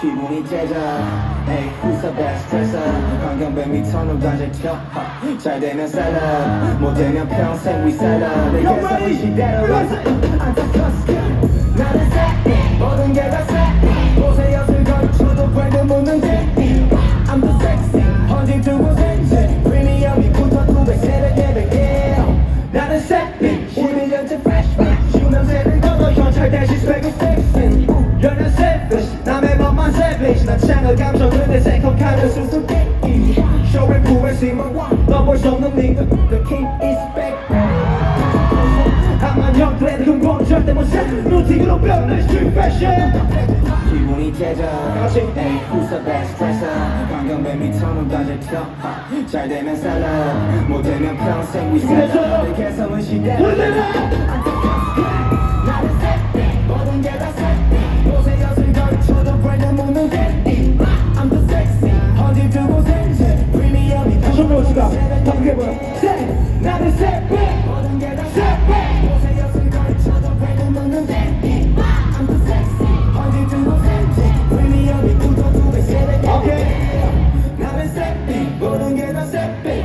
기분이 째자 에이 후사배 스트레스 강경뱀이 천음 단질켜 잘되면 살아 못되면 평생 위살아 내 개성은 시대로 와서 안타깝게 나는 새끼 모든 게 다 새끼 옷에 엿을 걸쳐도 밝은 묻는 새끼 I'm the sexy. 헌진 두고 생지. 프리미엄이 붙어 두배 세력에 백개 나는 새끼 11년째 freshman 흉냄새를 걷어 현찰 대신 스펙을 맘만 savage. 난 창을 그대 생각하는 수수께끼 쇼의 부에 심어 넘볼 수 없는 nigga The king is back. 강한 형들의 눈본 절대 못새 루틴으로 변해 street fashion. 기분이 깨져. 에이 who's the best dresser 강경배 미터는 가지켜 잘 되면 살아. 못 되면 평생 위 살아 내 개성은 시대 더 덤벼버려 세 나는 세배 모든 게다 세배 보세요 거리 쳐다보고 먹는 데이 I'm too sexy 언제든 보센지 프리미엄이 굳어두배 세배 오케이 나는 세배 모든 게다 세배